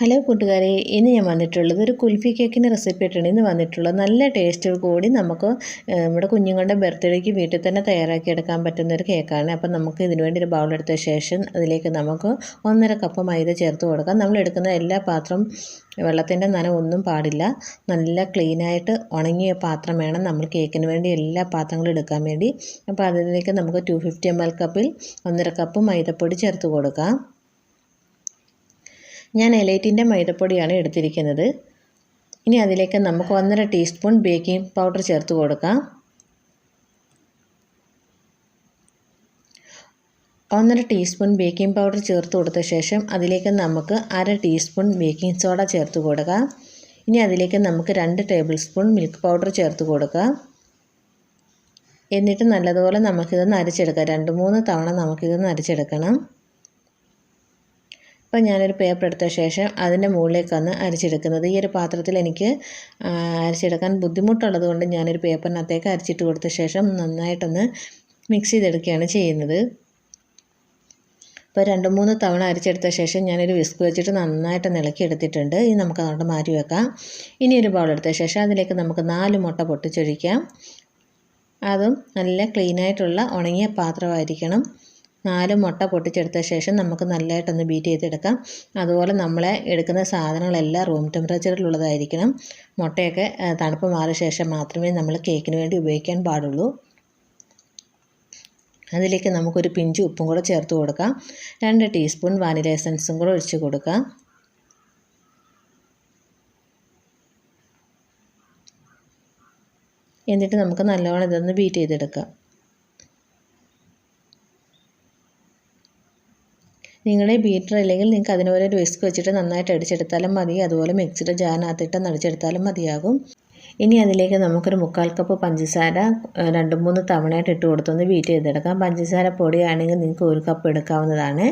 Hello കൂട്ടുകാരെ ഇന്ന് ഞാൻ വന്നിട്ടുള്ളത് ഒരു കുൽഫി കേക്കിന്റെ റെസിപ്പി ആയിട്ടാണ്. ഇന്ന് വന്നിട്ടുള്ളത് നല്ല ടേസ്റ്റോട് കൂടി നമുക്ക് നമ്മുടെ കുഞ്ഞുങ്ങളുടെ ബർത്ത്ഡേക്ക് വീട്ടിൽ തന്നെ തയ്യാറാക്കി എടുക്കാൻ പറ്റുന്ന ഒരു കേക്കാണ്. അപ്പം നമുക്ക് ഇതിന് വേണ്ടി ഒരു ബൗളെടുത്ത ശേഷം അതിലേക്ക് നമുക്ക് ഒന്നര കപ്പ് മൈദ ചേർത്ത് കൊടുക്കാം. നമ്മൾ എടുക്കുന്ന എല്ലാ പാത്രം വെള്ളത്തിന്റെ നനവ് ഒന്നും പാടില്ല. നല്ല ക്ലീനായിട്ട് ഉണങ്ങിയ പാത്രം വേണം നമ്മൾ കേക്കിന് വേണ്ടി എല്ലാ പാത്രങ്ങളും എടുക്കാൻ വേണ്ടി. അപ്പോൾ അതിലേക്ക് നമുക്ക് ടു ഫിഫ്റ്റി എം എൽ കപ്പിൽ ഒന്നര കപ്പ് മൈദപ്പൊടി ചേർത്ത് കൊടുക്കാം. ഞാൻ എലൈറ്റിന്റെ മൈദപ്പൊടിയാണ് എടുത്തിരിക്കുന്നത്. ഇനി അതിലേക്ക് നമുക്ക് ഒന്നര ടീസ്പൂൺ ബേക്കിംഗ് പൗഡർ ചേർത്ത് കൊടുക്കാം. ഒന്നര ടീസ്പൂൺ ബേക്കിംഗ് പൗഡർ ചേർത്ത് കൊടുത്ത ശേഷം അതിലേക്ക് നമുക്ക് അര ടീസ്പൂൺ ബേക്കിംഗ് സോഡ ചേർത്ത് കൊടുക്കാം. ഇനി അതിലേക്ക് നമുക്ക് രണ്ട് ടേബിൾ സ്പൂൺ മിൽക്ക് പൗഡർ ചേർത്ത് കൊടുക്കുക എന്നിട്ട് നല്ലതുപോലെ നമുക്കിതൊന്ന് അരച്ചെടുക്കാം. രണ്ട് മൂന്ന് തവണ നമുക്കിതൊന്ന് അരച്ചെടുക്കണം. അപ്പോൾ ഞാനൊരു പേപ്പർ എടുത്ത ശേഷം അതിന്റെ മുകളിലേക്കാണ് അരച്ചെടുക്കുന്നത്. ഈ ഒരു പാത്രത്തിൽ എനിക്ക് അരച്ചെടുക്കാൻ ബുദ്ധിമുട്ടുള്ളത് കൊണ്ട് ഞാനൊരു പേപ്പറിനകത്തേക്ക് അരച്ചിട്ട് കൊടുത്ത ശേഷം നന്നായിട്ടൊന്ന് മിക്സ് ചെയ്തെടുക്കുകയാണ് ചെയ്യുന്നത്. ഇപ്പോൾ രണ്ട് മൂന്ന് തവണ അരച്ചെടുത്ത ശേഷം ഞാനൊരു വിസ്ക് വെച്ചിട്ട് നന്നായിട്ട് ഇളക്കി എടുത്തിട്ടുണ്ട്. ഇനി നമുക്ക് അതുകൊണ്ട് മാറ്റി വെക്കാം. ഇനി ഒരു ബൗൾ എടുത്ത ശേഷം അതിലേക്ക് നമുക്ക് നാല് മുട്ട പൊട്ടിച്ചൊഴിക്കാം. അതും നല്ല ക്ലീനായിട്ടുള്ള ഉണങ്ങിയ പാത്രമായിരിക്കണം. നാല് മുട്ട പൊട്ടിച്ചെടുത്ത ശേഷം നമുക്ക് നല്ലതായിട്ടൊന്ന് ബീറ്റ് ചെയ്തെടുക്കാം. അതുപോലെ നമ്മളെ എടുക്കുന്ന സാധനങ്ങളെല്ലാം റൂം ടെമ്പറേച്ചറിലുള്ളതായിരിക്കണം മുട്ടയൊക്കെ തണുപ്പ് മാറിയ ശേഷം മാത്രമേ നമ്മൾ കേക്കിന് വേണ്ടി ഉപയോഗിക്കാൻ പാടുള്ളൂ. അതിലേക്ക് നമുക്കൊരു പിഞ്ച് ഉപ്പും കൂടെ ചേർത്ത് കൊടുക്കാം. രണ്ട് ടീസ്പൂൺ വാനില എസൻസും കൂടെ ഒഴിച്ച് കൊടുക്കാം. എന്നിട്ട് നമുക്ക് നല്ലോണം ഇതൊന്ന് ബീറ്റ് ചെയ്തെടുക്കാം. നിങ്ങളുടെ ബീറ്റർ അല്ലെങ്കിൽ നിങ്ങൾക്ക് അതിന് ഒരു വിസ്ക് വെച്ചിട്ട് നന്നായിട്ട് അടിച്ചെടുത്താലും മതി. അതുപോലെ മിക്സിയുടെ ജാറിനകത്തിട്ട് അടിച്ചെടുത്താലും മതിയാകും. ഇനി അതിലേക്ക് നമുക്കൊരു മുക്കാൽ കപ്പ് പഞ്ചസാര രണ്ട് മൂന്ന് തവണയായിട്ട് ഇട്ട് കൊടുത്തൊന്ന് ബീറ്റ് ചെയ്തെടുക്കാം. പഞ്ചസാര പൊടിയാണെങ്കിൽ നിങ്ങൾക്ക് ഒരു കപ്പ് എടുക്കാവുന്നതാണ്.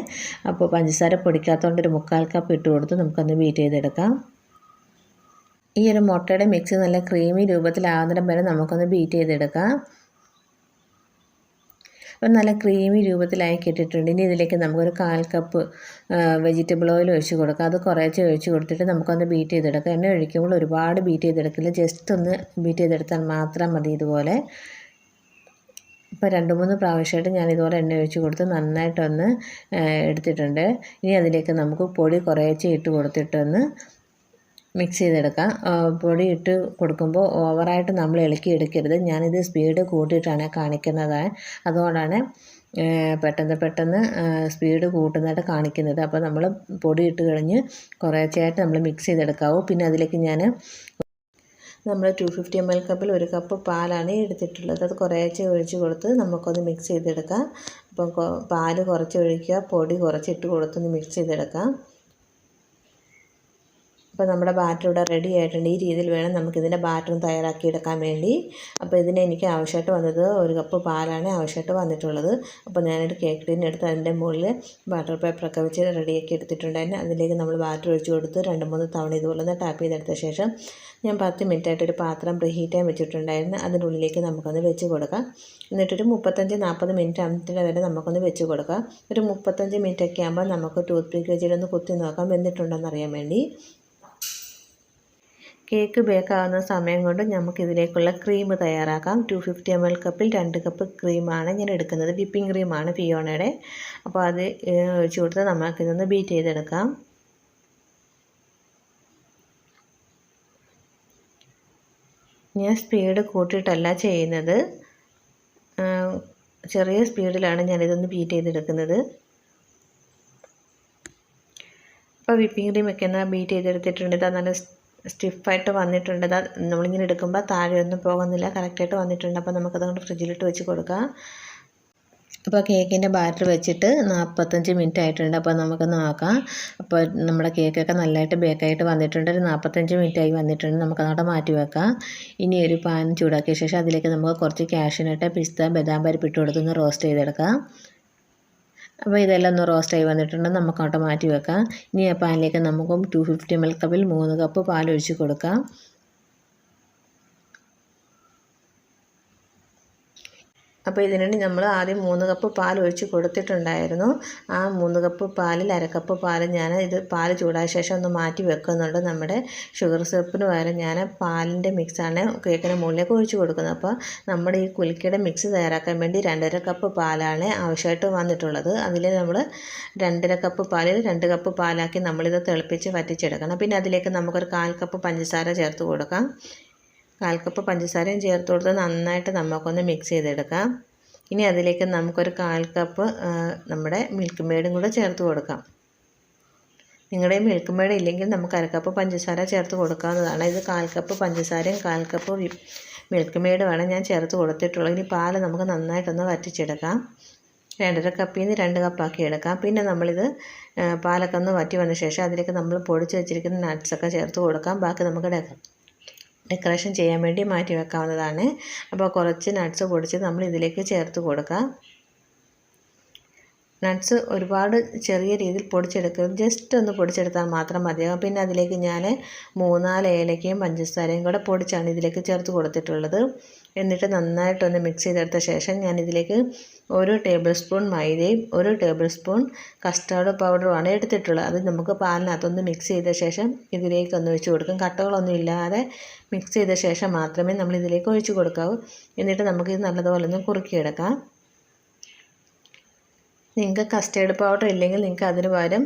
അപ്പോൾ പഞ്ചസാര പൊടിക്കാത്തതുകൊണ്ട് ഒരു മുക്കാൽ കപ്പ് ഇട്ട് കൊടുത്ത് നമുക്കൊന്ന് ബീറ്റ് ചെയ്തെടുക്കാം. ഈ ഒരു മുട്ടയുടെ മിക്സ് നല്ല ക്രീമി രൂപത്തിലാകുന്നിടം വരെ നമുക്കൊന്ന് ബീറ്റ് ചെയ്തെടുക്കാം. അപ്പം നല്ല ക്രീമി രൂപത്തിലായി കിട്ടിയിട്ടുണ്ട്. ഇനി ഇതിലേക്ക് നമുക്കൊരു കാൽ കപ്പ് വെജിറ്റബിൾ ഓയിൽ ഒഴിച്ച് കൊടുക്കാം. അത് കുറേശ്ശെ ഒഴിച്ച് കൊടുത്തിട്ട് നമുക്കൊന്ന് ബീറ്റ് ചെയ്തെടുക്കാം. എണ്ണ ഒഴിക്കുമ്പോൾ ഒരുപാട് ബീറ്റ് ചെയ്തെടുക്കില്ല. ജസ്റ്റ് ഒന്ന് ബീറ്റ് ചെയ്തെടുത്താൽ മാത്രം മതി ഇതുപോലെ. ഇപ്പോൾ രണ്ട് മൂന്ന് പ്രാവശ്യമായിട്ട് ഞാൻ ഇതുപോലെ എണ്ണ ഒഴിച്ച് കൊടുത്ത് നന്നായിട്ടൊന്ന് എടുത്തിട്ടുണ്ട്. ഇനി അതിലേക്ക് നമുക്ക് പൊടി കുറേശ്ശെ ഇട്ട് കൊടുത്തിട്ടൊന്ന് മിക്സ് ചെയ്തെടുക്കാം. പൊടി ഇട്ട് കൊടുക്കുമ്പോൾ ഓവറായിട്ട് നമ്മൾ ഇളക്കി എടുക്കരുത്. ഞാനിത് സ്പീഡ് കൂട്ടിയിട്ടാണ് കാണിക്കുന്നത്. അതുകൊണ്ടാണ് പെട്ടെന്ന് പെട്ടെന്ന് സ്പീഡ് കൂട്ടുന്നതായിട്ട് കാണിക്കുന്നത്. അപ്പോൾ നമ്മൾ പൊടി ഇട്ട് കഴിഞ്ഞ് കുറേശ്ശെയായിട്ട് നമ്മൾ മിക്സ് ചെയ്തെടുക്കാവൂ. പിന്നെ അതിലേക്ക് ഞാൻ നമ്മൾ ടു ഫിഫ്റ്റി എം എൽ കപ്പിൽ ഒരു കപ്പ് പാലാണ് എടുത്തിട്ടുള്ളത്. അത് കുറേശ്ശെ ഒഴിച്ച് കൊടുത്ത് നമുക്കൊന്ന് മിക്സ് ചെയ്തെടുക്കാം. അപ്പം പാൽ കുറച്ച് ഒഴിക്കുക പൊടി കുറച്ചിട്ട് കൊടുത്തൊന്ന് മിക്സ് ചെയ്തെടുക്കാം. അപ്പോൾ നമ്മുടെ ബാറ്റർ ഇവിടെ റെഡി ആയിട്ടുണ്ട്. ഈ രീതിയിൽ വേണം നമുക്കിതിന്റെ ബാറ്ററും തയ്യാറാക്കി എടുക്കാൻ വേണ്ടി. അപ്പോൾ ഇതിന് എനിക്ക് ആവശ്യമായിട്ട് വന്നത് ഒരു കപ്പ് പാലാണ് ആവശ്യമായിട്ട് വന്നിട്ടുള്ളത്. അപ്പോൾ ഞാനൊരു കേക്ക് ടിൻ എടുത്ത് അതിന്റെ മുകളിൽ ബാറ്റർ പേപ്പറൊക്കെ വെച്ച് റെഡിയാക്കി എടുത്തിട്ടുണ്ടായിരുന്നു അതിലേക്ക് നമ്മൾ ബാറ്റർ ഒഴിച്ച് കൊടുത്ത് രണ്ട് മൂന്ന് തവണ ഇതുപോലെ ഒന്ന് ടാപ്പ് ചെയ്തെടുത്ത ശേഷം ഞാൻ പത്ത് മിനിറ്റായിട്ട് ഒരു പാത്രം പ്രീഹീറ്റ് ചെയ്യാൻ വെച്ചിട്ടുണ്ടായിരുന്നു. അതിനുള്ളിലേക്ക് നമുക്കൊന്ന് വെച്ച് കൊടുക്കാം. എന്നിട്ടൊരു മുപ്പത്തഞ്ച് നാൽപ്പത് മിനിറ്റ് ആകുമ്പോൾ വരെ നമുക്കൊന്ന് വെച്ച് കൊടുക്കാം. ഒരു മുപ്പത്തഞ്ച് മിനിറ്റൊക്കെ ആകുമ്പോൾ നമുക്ക് ടൂത്ത് പിക്ക് വെച്ചിട്ടൊന്ന് കുത്തി നോക്കാം. വെന്തിട്ടുണ്ടോയെന്ന് അറിയാൻ വേണ്ടി. കേക്ക് ബേക്കാവുന്ന സമയം കൊണ്ട് നമുക്ക് ഇതിലേക്കുള്ള ക്രീം തയ്യാറാക്കാം. ടു ഫിഫ്റ്റി എം എൽ കപ്പിൽ രണ്ട് കപ്പ് ക്രീമാണ് ഞാൻ എടുക്കുന്നത്. വിപ്പിംഗ് ക്രീമാണ് ഫിയോണയുടെ. അപ്പോൾ അത് ഒഴിച്ചു കൊടുത്ത് നമുക്കിതൊന്ന് ബീറ്റ് ചെയ്തെടുക്കാം. ഞാൻ സ്പീഡ് കൂട്ടിയിട്ടല്ല ചെയ്യുന്നത്. ചെറിയ സ്പീഡിലാണ് ഞാനിതൊന്ന് ബീറ്റ് ചെയ്തെടുക്കുന്നത്. അപ്പോൾ വിപ്പിംഗ് ക്രീം ഒക്കെ എന്നാൽ ബീറ്റ് ചെയ്തെടുത്തിട്ടുണ്ട്. ഇതാ നല്ല സ്റ്റിഫായിട്ട് വന്നിട്ടുണ്ട്. നമ്മളിങ്ങനെ എടുക്കുമ്പോൾ താഴെ ഒന്നും പോകുന്നില്ല. കറക്റ്റായിട്ട് വന്നിട്ടുണ്ട്. അപ്പോൾ നമുക്കതുകൊണ്ട് ഫ്രിഡ്ജിലിട്ട് വെച്ച് കൊടുക്കാം. അപ്പോൾ കേക്കിന്റെ ബാറ്റർ വെച്ചിട്ട് നാൽപ്പത്തഞ്ച് മിനിറ്റ് ആയിട്ടുണ്ട്. അപ്പോൾ നമുക്ക് നോക്കാം അപ്പോൾ നമ്മുടെ കേക്കൊക്കെ നല്ലതായിട്ട് ബേക്കായിട്ട് വന്നിട്ടുണ്ട്. ഒരു നാൽപ്പത്തഞ്ച് മിനിറ്റ് ആയി വന്നിട്ടുണ്ട്. നമുക്കതവിടെ മാറ്റി വെക്കാം. ഇനി ഒരു പാൻ ചൂടാക്കിയ ശേഷം അതിലേക്ക് നമുക്ക് കുറച്ച് കാഷ്യൂനട്ട് പിസ്ത ബദാം പരിപ്പിട്ട് കൊടുത്തൊന്ന് റോസ്റ്റ് ചെയ്തെടുക്കാം. അപ്പോൾ ഇതെല്ലാം ഒന്ന് റോസ്റ്റായി വന്നിട്ടുണ്ട്. നമുക്ക് മാറ്റി വെക്കാം. ഇനി ആ പാനിലേക്ക് നമുക്കും ടു ഫിഫ്റ്റി എം എൽ കപ്പിൽ മൂന്ന് കപ്പ് പാൽ ഒഴിച്ച് കൊടുക്കാം. അപ്പോൾ ഇതിനുവേണ്ടി നമ്മൾ ആദ്യം മൂന്ന് കപ്പ് പാൽ ഒഴിച്ച് കൊടുത്തിട്ടുണ്ടായിരുന്നു. ആ മൂന്ന് കപ്പ് പാലിൽ അരക്കപ്പ് പാൽ ഞാൻ ഇത് പാൽ ചൂടായ ശേഷം ഒന്ന് മാറ്റി വെക്കുന്നുണ്ട്. നമ്മുടെ ഷുഗർ സിറപ്പിന് പകരം ഞാൻ പാലിന്റെ മിക്സാണ് കേക്കിന് മുകളിലേക്ക് ഒഴിച്ച് കൊടുക്കുന്നത്. അപ്പോൾ നമ്മുടെ ഈ കുലുക്കിയുടെ മിക്സ് തയ്യാറാക്കാൻ വേണ്ടി രണ്ടര കപ്പ് പാലാണ് ആവശ്യമായിട്ട് വന്നിട്ടുള്ളത്. അതിൽ നമ്മൾ രണ്ടര കപ്പ് പാലിൽ രണ്ട് കപ്പ് പാലാക്കി നമ്മളിത് തിളപ്പിച്ച് വറ്റിച്ചെടുക്കണം. പിന്നെ അതിലേക്ക് നമുക്കൊരു കാൽ കപ്പ് പഞ്ചസാര ചേർത്ത് കൊടുക്കാം. കാൽ കപ്പ് പഞ്ചസാരയും ചേർത്ത് കൊടുത്ത് നന്നായിട്ട് നമുക്കൊന്ന് മിക്സ് ചെയ്തെടുക്കാം. ഇനി അതിലേക്ക് നമുക്കൊരു കാൽ കപ്പ് നമ്മുടെ മിൽക്ക് മെയ്ഡും കൂടെ ചേർത്ത് കൊടുക്കാം. നിങ്ങളുടെ മിൽക്ക് മെയ്ഡ് ഇല്ലെങ്കിൽ നമുക്ക് അരക്കപ്പ് പഞ്ചസാര ചേർത്ത് കൊടുക്കാവുന്നതാണ്. ഇത് കാൽ കപ്പ് പഞ്ചസാരയും കാൽ കപ്പ് മിൽക്ക് മെയ്ഡുമാണ് ഞാൻ ചേർത്ത് കൊടുത്തിട്ടുള്ളത്. ഇനി പാൽ നമുക്ക് നന്നായിട്ടൊന്ന് വറ്റിച്ചെടുക്കാം. രണ്ടര കപ്പിൽ നിന്ന് രണ്ട് കപ്പാക്കി എടുക്കാം. പിന്നെ നമ്മളിത് പാലൊക്കെ ഒന്ന് വറ്റി വന്ന ശേഷം അതിലേക്ക് നമ്മൾ പൊടിച്ച് വെച്ചിരിക്കുന്ന നട്ട്സൊക്കെ ചേർത്ത് കൊടുക്കാം. ബാക്കി നമുക്ക് ഡെക്കറേഷൻ ചെയ്യാൻ വേണ്ടി മാറ്റി വെക്കാവുന്നതാണ്. അപ്പോൾ കുറച്ച് നട്ട്സ് പൊടിച്ച് നമ്മൾ ഇതിലേക്ക് ചേർത്ത് കൊടുക്കാം. നട്ട്സ് ഒരുപാട് ചെറിയ രീതിയിൽ പൊടിച്ചെടുക്കും ജസ്റ്റ് ഒന്ന് പൊടിച്ചെടുത്താൽ മാത്രം മതിയാകും പിന്നെ അതിലേക്ക് ഞാൻ മൂന്നാൽ ഏലക്കയും പഞ്ചസാരയും കൂടെ പൊടിച്ചാണ് ഇതിലേക്ക് ചേർത്ത് കൊടുത്തിട്ടുള്ളത്. എന്നിട്ട് നന്നായിട്ടൊന്ന് മിക്സ് ചെയ്തെടുത്ത ശേഷം ഞാൻ ഇതിലേക്ക് ഒരു ടേബിൾ സ്പൂൺ മൈദയും ഒരു ടേബിൾ സ്പൂൺ കസ്റ്റാർഡ് പൗഡറുമാണ് എടുത്തിട്ടുള്ളത്. അത് നമുക്ക് പാലിനകത്തൊന്ന് മിക്സ് ചെയ്ത ശേഷം ഇതിലേക്ക് ഒന്ന് ഒഴിച്ച് കൊടുക്കും. കട്ടകളൊന്നും ഇല്ലാതെ മിക്സ് ചെയ്ത ശേഷം മാത്രമേ നമ്മൾ ഇതിലേക്ക് ഒഴിച്ചു കൊടുക്കാവൂ. എന്നിട്ട് നമുക്കിത് നല്ലതുപോലെ ഒന്ന് കുറുക്കിയെടുക്കാം. നിങ്ങൾക്ക് കസ്റ്റേർഡ് പൗഡർ ഇല്ലെങ്കിൽ നിങ്ങൾക്ക് അതിന് പകരം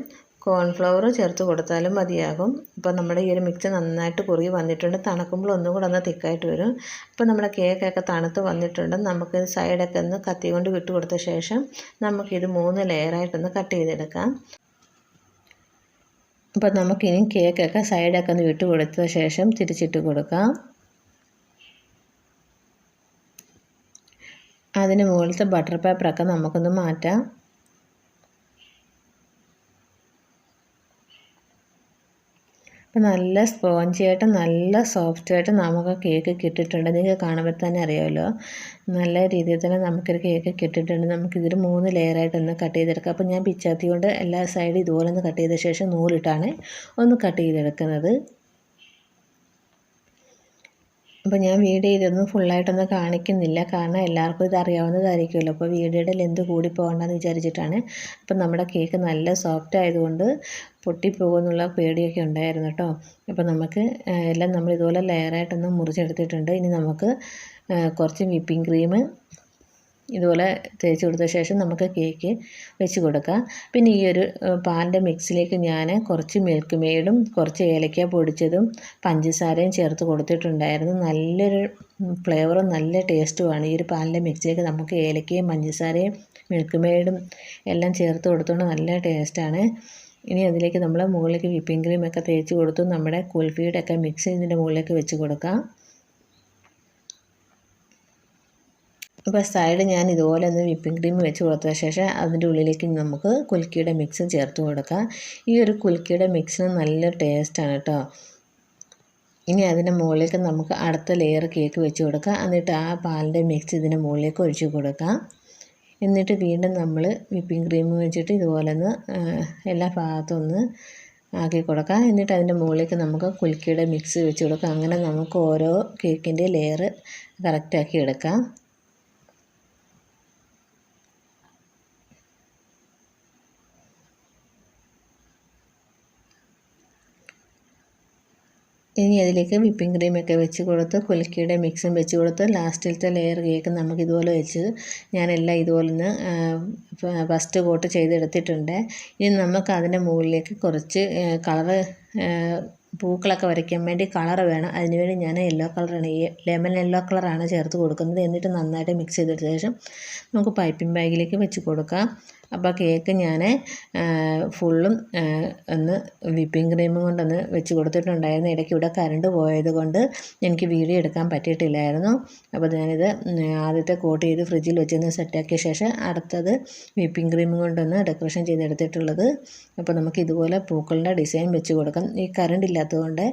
കോൺഫ്ലവർ ചേർത്ത് കൊടുത്താലും മതിയാകും. അപ്പോൾ നമ്മുടെ ഈ ഒരു മിക്സ് നന്നായിട്ട് കുറുകി വന്നിട്ടുണ്ട്. തണുക്കുമ്പോൾ ഒന്നും കൂടെ ഒന്ന് തിക്കായിട്ട് വരും. അപ്പോൾ നമ്മുടെ കേക്കൊക്കെ തണുത്ത് വന്നിട്ടുണ്ട്. നമുക്ക് സൈഡൊക്കെ ഒന്ന് കത്തി കൊണ്ട് വിട്ട് കൊടുത്ത ശേഷം നമുക്കിത് മൂന്ന് ലെയറായിട്ടൊന്ന് കട്ട് ചെയ്തെടുക്കാം. അപ്പോൾ നമുക്കിനി കേക്കൊക്കെ സൈഡൊക്കെ ഒന്ന് വിട്ട് കൊടുത്ത ശേഷം തിരിച്ചിട്ട് കൊടുക്കാം. അതിന് മുകളിലത്തെ ബട്ടർ പേപ്പറൊക്കെ നമുക്കൊന്ന് മാറ്റാം. അപ്പോൾ നല്ല സ്പോഞ്ചിയായിട്ട് നല്ല സോഫ്റ്റ് ആയിട്ട് നമുക്ക് കേക്ക് കിട്ടിയിട്ടുണ്ട്. നിങ്ങൾക്ക് കാണുമ്പോൾ തന്നെ അറിയാമല്ലോ. നല്ല രീതിയിൽ തന്നെ നമുക്കൊരു കേക്ക് കിട്ടിയിട്ടുണ്ട്. നമുക്കിതൊരു മൂന്ന് ലെയറായിട്ട് ഒന്ന് കട്ട് ചെയ്തെടുക്കാം. അപ്പോൾ ഞാൻ പിച്ചാത്തി കൊണ്ട് എല്ലാ സൈഡും ഇതുപോലെ ഒന്ന് കട്ട് ചെയ്ത ശേഷം നൂലിട്ടാണ് ഒന്ന് കട്ട് ചെയ്തെടുക്കുന്നത്. അപ്പോൾ ഞാൻ വീഡിയോ ഇതൊന്നും ഫുള്ളായിട്ടൊന്നും കാണിക്കുന്നില്ല. കാരണം എല്ലാവർക്കും ഇത് അറിയാവുന്നതായിരിക്കുമല്ലോ. അപ്പോൾ വീഡിയോയുടെ ലെന്ത് കൂടി പോകണ്ടെന്ന് വിചാരിച്ചിട്ടാണ്. അപ്പം നമ്മുടെ കേക്ക് നല്ല സോഫ്റ്റ് ആയതുകൊണ്ട് പൊട്ടിപ്പോകുമെന്നുള്ള പേടിയൊക്കെ ഉണ്ടായിരുന്നു കേട്ടോ. അപ്പോൾ നമുക്ക് എല്ലാം നമ്മൾ ഇതുപോലെ ലെയറായിട്ടൊന്ന് മുറിച്ചെടുത്തിട്ടുണ്ട്. ഇനി നമുക്ക് കുറച്ച് വിപ്പിംഗ് ക്രീം ഇതുപോലെ തേച്ച് കൊടുത്ത ശേഷം നമുക്ക് കേക്ക് വെച്ച് കൊടുക്കാം. പിന്നെ ഈ ഒരു പാലിന്റെ മിക്സിലേക്ക് ഞാൻ കുറച്ച് മിൽക്ക് മെയ്ഡും കുറച്ച് ഏലക്ക പൊടിച്ചതും പഞ്ചസാരയും ചേർത്ത് കൊടുത്തിട്ടുണ്ടായിരുന്നു. നല്ലൊരു ഫ്ലേവറും നല്ല ടേസ്റ്റുമാണ് ഈ ഒരു പാലിന്റെ മിക്സിലേക്ക് നമുക്ക് ഏലക്കയും പഞ്ചസാരയും മിൽക്ക് മെയ്ഡും എല്ലാം ചേർത്ത് കൊടുത്തുകൊണ്ട് നല്ല ടേസ്റ്റാണ് ഇനി അതിലേക്ക് നമ്മൾ മുകളിലേക്ക് വിപ്പിംഗ് ക്രീമൊക്കെ തേച്ച് കൊടുത്തു നമ്മുടെ കുൽഫിയുടെ ഒക്കെ മിക്സ് ഇതിന്റെ മുകളിലേക്ക് വെച്ച് കൊടുക്കാം. അപ്പോൾ സൈഡ് ഞാൻ ഇതുപോലെ ഒന്ന് വിപ്പിംഗ് ക്രീം വെച്ച് കൊടുത്ത ശേഷം അതിന്റെ ഉള്ളിലേക്ക് നമുക്ക് കുൽക്കിയുടെ മിക്സ് ചേർത്ത് കൊടുക്കാം. ഈ ഒരു കുൽക്കിയുടെ മിക്സിന് നല്ല ടേസ്റ്റാണ് കേട്ടോ ഇനി അതിന്റെ മുകളിലേക്ക് നമുക്ക് അടുത്ത ലെയർ കേക്ക് വെച്ച് കൊടുക്കാം. എന്നിട്ട് ആ പാലിന്റെ മിക്സ് ഇതിന്റെ മുകളിലേക്ക് ഒഴിച്ച് കൊടുക്കാം. എന്നിട്ട് വീണ്ടും നമ്മൾ വിപ്പിംഗ് ക്രീം വെച്ചിട്ട് ഇതുപോലെ ഒന്ന് എല്ലാ ഭാഗത്തും ഒന്ന് ആക്കി കൊടുക്കാം. എന്നിട്ട് അതിന്റെ മുകളിലേക്ക് നമുക്ക് കുൽക്കിയുടെ മിക്സ് വെച്ച് കൊടുക്കാം. അങ്ങനെ നമുക്ക് ഓരോ കേക്കിന്റെ ലെയർ കറക്റ്റാക്കി എടുക്കാം. ഇനി അതിലേക്ക് വിപ്പിംഗ് ക്രീമൊക്കെ വെച്ച് കൊടുത്ത് കുലുക്കിയുടെ മിക്സും വെച്ച് കൊടുത്ത് ലാസ്റ്റിലത്തെ ലെയർ കേക്ക് നമുക്ക് ഇതുപോലെ വെച്ച് ഞാനെല്ലാം ഇതുപോലെ ഒന്ന് ഫസ്റ്റ് കോട്ട് ചെയ്തെടുത്തിട്ടുണ്ട്. ഇനി നമുക്ക് അതിന്റെ മുകളിലേക്ക് കുറച്ച് കളറ് പൂക്കളൊക്കെ വരയ്ക്കാൻ വേണ്ടി കളർ വേണം. അതിനുവേണ്ടി ഞാൻ യെല്ലോ കളറാണ് ഈ ലെമൺ യെല്ലോ കളറാണ് ചേർത്ത് കൊടുക്കുന്നത്. എന്നിട്ട് നന്നായിട്ട് മിക്സ് ചെയ്തെടുത്ത ശേഷം നമുക്ക് പൈപ്പിംഗ് ബാഗിലേക്ക് വെച്ച് കൊടുക്കാം. അപ്പോൾ കേക്ക് ഞാൻ ഫുള്ളും ഒന്ന് വിപ്പിംഗ് ക്രീമും കൊണ്ടൊന്ന് വെച്ച് കൊടുത്തിട്ടുണ്ടായിരുന്നു. ഇടയ്ക്ക് ഇവിടെ കറണ്ട് പോയത് കൊണ്ട് എനിക്ക് വീഡിയോ എടുക്കാൻ പറ്റിയിട്ടില്ലായിരുന്നു. അപ്പോൾ ഞാനിത് ആദ്യത്തെ കോട്ട് ചെയ്ത് ഫ്രിഡ്ജിൽ വെച്ചൊന്ന് സെറ്റാക്കിയ ശേഷം അടുത്തത് വിപ്പിംഗ് ക്രീമും കൊണ്ടൊന്ന് ഡെക്കറേഷൻ ചെയ്തെടുത്തിട്ടുള്ളത്. അപ്പോൾ നമുക്ക് ഇതുപോലെ പൂക്കളുടെ ഡിസൈൻ വെച്ച് കൊടുക്കാം. ഈ കറണ്ട് ഇല്ലാത്തതുകൊണ്ട്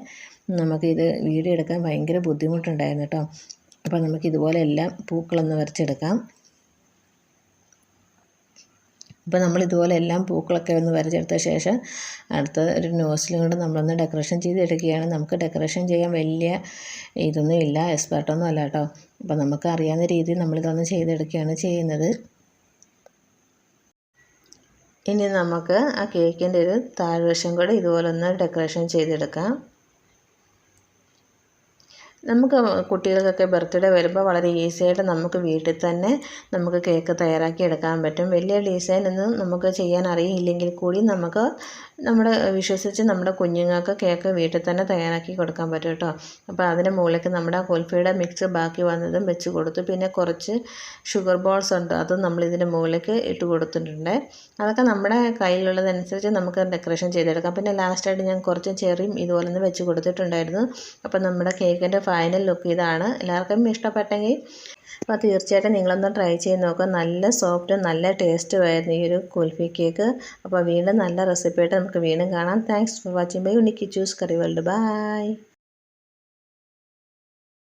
നമുക്കിത് വീഡിയോ എടുക്കാൻ ഭയങ്കര ബുദ്ധിമുട്ടുണ്ടായിരുന്നു കേട്ടോ അപ്പോൾ നമുക്ക് ഇതുപോലെ എല്ലാം പൂക്കളൊന്ന് വരച്ചെടുക്കാം. അപ്പോൾ നമ്മൾ ഇതുപോലെ എല്ലാം പൂക്കളൊക്കെ ഒന്ന് വരച്ചെടുത്ത ശേഷം അടുത്ത ഒരു നോസിലും കൊണ്ട് നമ്മളൊന്ന് ഡെക്കറേഷൻ ചെയ്തെടുക്കുകയാണ്. നമുക്ക് ഡെക്കറേഷൻ ചെയ്യാൻ വലിയ ഇതൊന്നും ഇല്ല എക്സ്പേർട്ടൊന്നും അല്ല കേട്ടോ. അപ്പോൾ നമുക്ക് അറിയാവുന്ന രീതിയിൽ നമ്മളിതൊന്ന് ചെയ്തെടുക്കുകയാണ് ചെയ്യുന്നത്. ഇനി നമുക്ക് ആ കേക്കിന്റെ ഒരു താഴ്വശം കൂടെ ഇതുപോലെ ഒന്ന് ഡെക്കറേഷൻ ചെയ്തെടുക്കാം. നമുക്ക് കുട്ടികൾക്കൊക്കെ ബർത്ത്ഡേ വരുമ്പോൾ വളരെ ഈസി ആയിട്ട് നമുക്ക് വീട്ടിൽ തന്നെ നമുക്ക് കേക്ക് തയ്യാറാക്കി എടുക്കാൻ പറ്റും. വലിയ ഡിസൈൻ ഒന്നും നമുക്ക് ചെയ്യാൻ അറിയില്ലെങ്കിൽ കൂടി നമുക്ക് നമ്മുടെ വിശ്വസിച്ച് നമ്മുടെ കുഞ്ഞുങ്ങൾക്ക് കേക്ക് വീട്ടിൽ തന്നെ തയ്യാറാക്കി കൊടുക്കാൻ പറ്റും കേട്ടോ. അപ്പോൾ അതിന് മുകളിലേക്ക് നമ്മുടെ കുൽഫിയുടെ മിക്സ് ബാക്കി വന്നതും വെച്ച് കൊടുത്തു. പിന്നെ കുറച്ച് ഷുഗർ ബോൾസ് ഉണ്ട് അതും നമ്മൾ ഇതിന്റെ മുകളിലേക്ക് ഇട്ട് കൊടുത്തിട്ടുണ്ട്. അതൊക്കെ നമ്മുടെ കയ്യിലുള്ളതനുസരിച്ച് നമുക്ക് ഡെക്കറേഷൻ ചെയ്തെടുക്കാം. പിന്നെ ലാസ്റ്റായിട്ട് ഞാൻ കുറച്ച് ചെറിയും ഇതുപോലെ ഒന്ന് വെച്ച് കൊടുത്തിട്ടുണ്ടായിരുന്നു. അപ്പോൾ നമ്മുടെ കേക്കിന്റെ ഫൈനൽ ലുക്ക് ഇതാണ്. എല്ലാവർക്കും ഇഷ്ടപ്പെട്ടെങ്കിൽ അപ്പോൾ തീർച്ചയായിട്ടും നിങ്ങളൊന്ന് ട്രൈ ചെയ്ത് നോക്കുക നല്ല സോഫ്റ്റും നല്ല ടേസ്റ്റും ആയിരുന്നു ഈ ഒരു കുൽഫി കേക്ക് അപ്പോൾ വീണ്ടും നല്ല റെസിപ്പി ആയിട്ട് നമുക്ക് വീണ്ടും കാണാം. താങ്ക്സ് ഫോർ വാച്ചിങ് ബൈ ഉണ്ണിക്ക് ചൂസ് കറി വേൾഡ് ബൈ